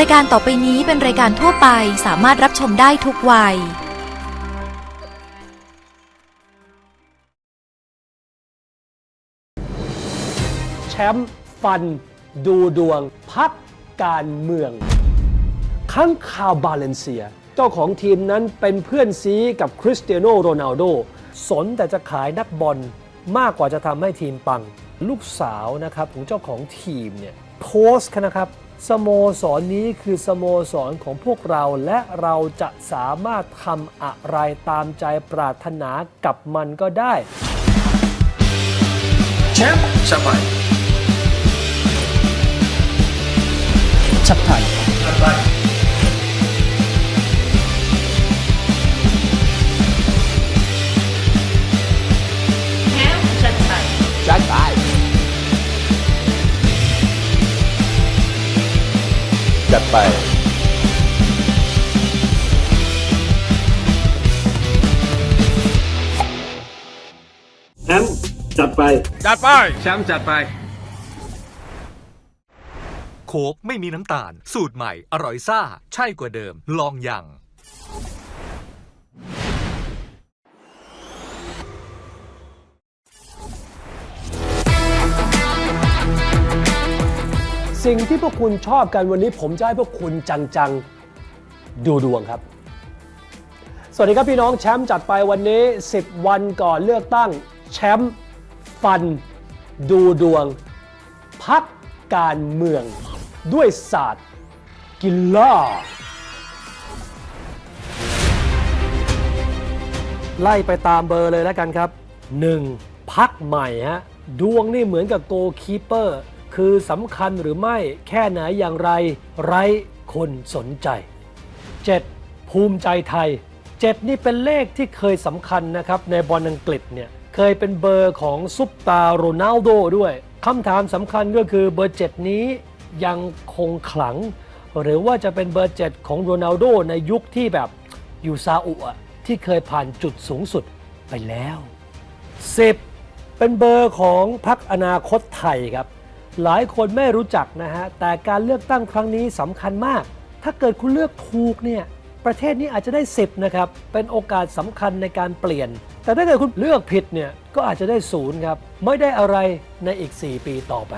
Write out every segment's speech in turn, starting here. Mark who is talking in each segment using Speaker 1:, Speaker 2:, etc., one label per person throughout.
Speaker 1: รายการต่อไปนี้เป็นรายการทั่วไปสามารถรับชมได้ทุกวัย
Speaker 2: แชมป์ฟัน ดูดวง พักการเมืองข้างคาวบาเลนเซีย เจ้าของทีมนั้นเป็นเพื่อนซีกับคริสเตียโนโรนัลโด สนแต่จะขายนักบอลมากกว่าจะทำให้ทีมปัง ลูกสาวนะครับของเจ้าของทีมเนี่ยโพสต์นะครับ สโมสรนนี้คือสโมสรของพวกเราและเราจะสามารถทำอะไรตามใจปรารถนากับมันก็ได้
Speaker 3: แชมป์ชาไป
Speaker 2: ชับไทย
Speaker 4: จัดไป
Speaker 3: แชมป์จัดไป
Speaker 4: จัดไป
Speaker 3: แชมป์จัดไป
Speaker 5: โค้กไม่มีน้ำตาล สูตรใหม่ อร่อยซ่า ใช่กว่าเดิม ลองยัง
Speaker 2: สิ่งที่พวกคุณชอบกันวันนี้ผมจะให้พวกคุณจังๆดูดวงครับ สวัสดีครับพี่น้องแชมป์จัดไปวันนี้ 10 วันก่อนเลือกตั้งแชมป์ฟัน ดูดวง พักการเมือง ด้วยศาสตร์กินล่าไล่ไปตามเบอร์เลยแล้วกันครับ 1. พักใหม่ฮะดวงนี่เหมือนกับโกคีเปอร์ คือสำคัญหรือไม่แค่ไหนอย่างไร ไร้คนสนใจ 7. ภูมิใจไทย 7 นี่เป็นเลขที่เคยสำคัญนะครับในบอลอังกฤษเนี่ยเคยเป็นเบอร์ของซุปตาโรนัลโดด้วยคำถามสำคัญก็คือเบอร์ 7 นี้ยังคงขลัง หรือว่าจะเป็นเบอร์ 7 ของโรนัลโดในยุคที่แบบอยู่ซาอุอะที่เคยผ่านจุดสูงสุดไปแล้ว 10 เป็นเบอร์ของพรรคอนาคตไทยครับ หลายคนไม่รู้จักนะฮะ แต่การเลือกตั้งครั้งนี้สำคัญมาก ถ้าเกิดคุณเลือกถูกเนี่ย ประเทศนี้อาจจะได้ 10 นะครับ เป็นโอกาสสำคัญในการเปลี่ยน แต่ถ้าเกิดคุณเลือกผิดเนี่ย ก็อาจจะได้ศูนย์ครับ ไม่ได้อะไรในอีก 4 ปีต่อไป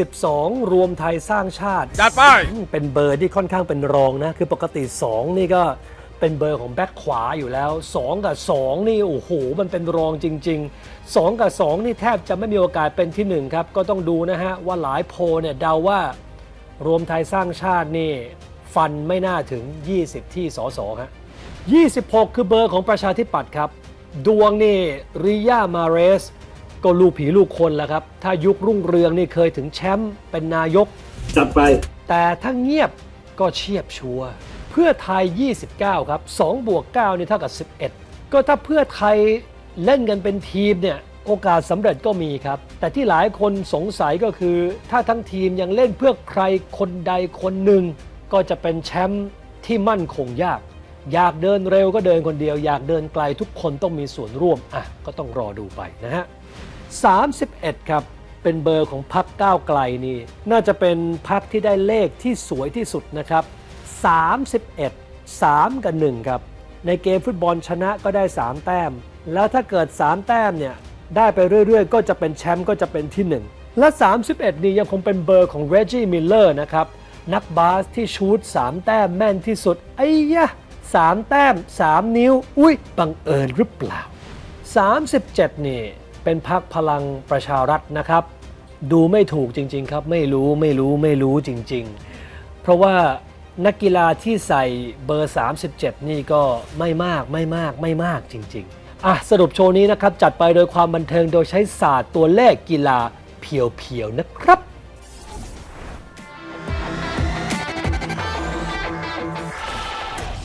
Speaker 2: 22 รวมไทยสร้างชาติ
Speaker 4: จัดไป
Speaker 2: อืมเป็นเบอร์ที่ค่อนข้างเป็นรองนะ คือปกติ 2 นี่ก็ เป็นเบอร์ของแบ็คขวาอยู่แล้ว 2 กับ 2 นี่โอ้โหมันเป็นรองจริง ๆ 2 กับ 2 นี่แทบจะไม่มีโอกาสเป็นที่ 1 ครับ ก็ต้องดูนะฮะ ว่าหลายโพลเนี่ยเดาว่ารวมไทยสร้างชาตินี่ฟันไม่น่าถึง 20 ที่สสฮะ26 คือเบอร์ของประชาธิปัตย์ครับ ดวงนี่ริยามาเรส ก็ลูกผีลูกคนแล้วครับ ถ้ายุครุ่งเรืองนี่เคยถึงแชมป์เป็นนายก
Speaker 3: จัดไป
Speaker 2: แต่ถ้าเงียบก็เชียบชัวร์ เพื่อไทย 29 ครับ2บวก9นี่เท่ากับ 11 ก็ถ้าเพื่อไทยเล่นกันเป็นทีมเนี่ยโอกาสสำเร็จก็มีครับ แต่ที่หลายคนสงสัยก็คือ ถ้าทั้งทีมยังเล่นเพื่อใครคนใดคนหนึ่ง ก็จะเป็นแชมป์ที่มั่นคงยาก อยากเดินเร็วก็เดินคนเดียว อยากเดินไกลทุกคนต้องมีส่วนร่วมอะก็ต้องรอดูไปนะฮะ 31 ครับ เป็นเบอร์ของพักก้าวไกลนี่ น่าจะเป็นพักที่ได้เลขที่สวยที่สุดนะครับ 31 3 กับ 1 ครับ ในเกมฟุตบอลชนะก็ได้ 3 แต้ม แล้วถ้าเกิด 3 แต้มเนี่ย ได้ไปเรื่อยๆ ก็จะเป็นแชมป์ก็จะเป็นที่ 1 และ 31 นี่ยังคงเป็นเบอร์ของ Reggie Miller นะครับ นักบาสที่ชูด3แต้มแม่นที่สุด ไอ้ยะ 3 แต้ม 3 นิ้ว อุ้ยบังเอิญหรือเปล่า 37 นี่ เป็นพักพลังประชารัฐนะครับ ดูไม่ถูกจริง ๆ ครับ ไม่รู้ไม่รู้ไม่รู้จริง ๆ เพราะว่า นักกีฬาที่ใส่เบอร์ 37 นี่ก็ไม่มากไม่มากไม่มากจริง ๆ อะ สรุปโชว์นี้นะครับ จัดไปโดยความบันเทิงโดยใช้ศาสตร์ตัวเลขกีฬาเพียวๆนะครับ